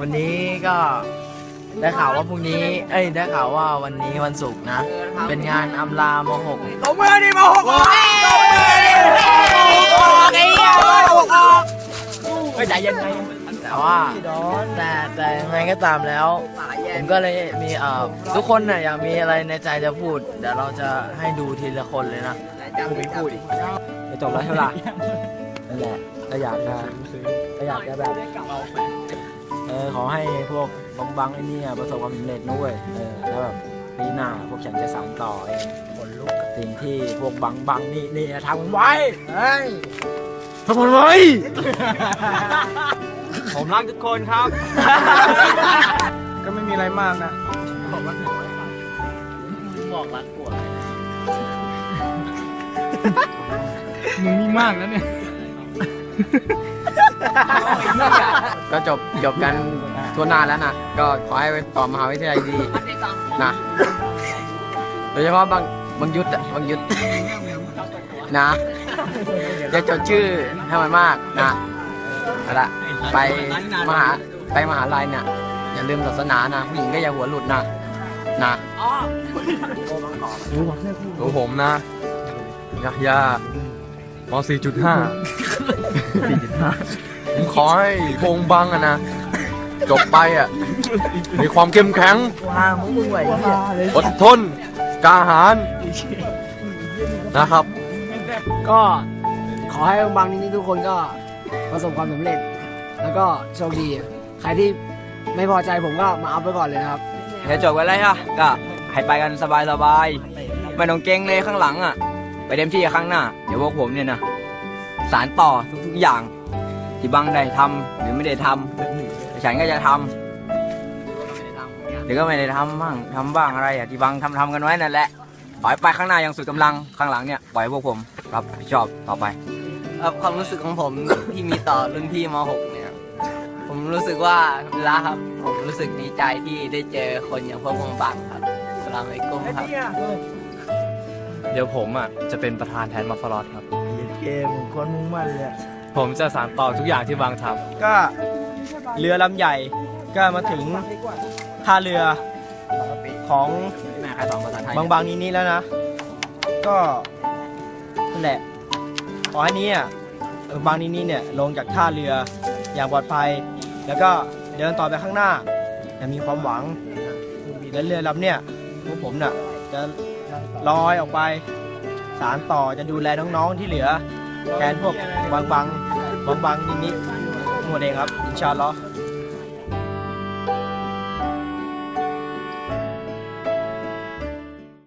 วันนี้ก็ได้ข่าวว่าพรุ่งนี้ เอ้ยได้ข่าวว่าวันนี้วันศุกร์นะ เป็นงานอำลามหกตบมือดิมาหกออกตบมือดิมาหกออกไอ้เหี้ยมาหกออกไม่ใจยังไงแต่ว่าแต่แต่ยังไงก็ตามแล้วผมก็เลยมีเอ่อทุกคนน่ะอยากมีอะไรในใจจะพูดเดี๋ยวเราจะให้ดูทีละคนเลยนะพูดไม่พูดอีกจะจบแล้วใช่ปะนั่นแหละ ก็อยากจะก็อยากจะแบบ เออขอให้พวกบังบังๆไอ้เนี่ยประสบความสำเร็จนะเว้ยเออแล้วแบบปีหน้าพวกฉันจะสานต่อเองผลลุกกับสิ่งที่พวกบังบังๆนี่นี่ทำไว้เฮ้ยทำมันไว้ ผมรักทุกคนครับ ก็ไม่มีอะไรมากนะบอกรักผัวมึงนี่มากแล้วเนี่ย ก็จบจบกันทั่วหน้าแล้วนะก็ขอให้ไปต่อมหาวิทยาลัยดีนะโดยเฉพาะบางบางยุทธอะบางยุทธนะอย่าจดชื่อให้มันมากนะเอาละไปมหาไปมหาลัยเนี่ยอย่าลืมศาสนานะผู้หญิงก็อย่าหัวหลุดนะนะตัวผมนะยาย่า ม 4.5 ผมขอให้พงบังอะนะ จบไปอะมีความเข้มแข็ง ว้ามึงมึงไหวเนี่ยอดทนกล้าหาญนะครับ ก็ขอให้บังบังๆนี่ทุกคนก็ประสบความสำเร็จ แล้วก็โชคดี ใครที่ไม่พอใจผมก็มาอัพไว้ก่อนเลยนะครับ เดี๋ยวจบกันแล้วฮะก็ให้ไปกันสบายสบายๆไม่ต้องเก่งเลยข้างหลังอะ ไปเต็มที่กับข้างหน้า เดี๋ยวพวกผมเนี่ยนะสารต่อทุกๆอย่าง ที่บังได้ทำหรือไม่ได้ทำฉันก็จะทำหรือก็ไม่ได้ทำบ้างทำบ้างอะไรอะที่บังทำทำกันไว้นั่นแหละปล่อยไปข้างหน้าอย่างสุดกำลังข้างหลังเนี่ยปล่อยพวกผมรับผิดชอบต่อไป ครับความรู้สึกของผม ที่มีต่อรุ่นพี่ม .6 เนี่ย ผมรู้สึกว่าละครับ ผมรู้สึกดีใจที่ได้เจอคนอย่างพวกวงบังครับสลามอะลัยกุมครับ เดี๋ยวผมอะจะเป็นประธานแทนมาฟลอตครับ เกมคนมุ่งมั่นเลยผมจะสานต่อทุกอย่างที่บางทำก็เรือลำใหญ่ก็มาถึงท่าเรือของแม่ใครสอนภาษาไทยบางบางนี้นี้แล้วนะ ก็นั่นแหละขอให้นี้อะเออบางนี้นี้เนี่ยลงจากท่าเรืออย่างปลอดภัย แล้วก็เดินต่อไปข้างหน้าอย่างมีความหวังและเรือลำเนี่ยพวกผมน่ะจะ ลอยออกไป สารต่อจะดูแลน้องๆที่เหลือ แทนพวกบางบางบางบางนิดนิดหมดเองครับ อินชาอัลลอฮ์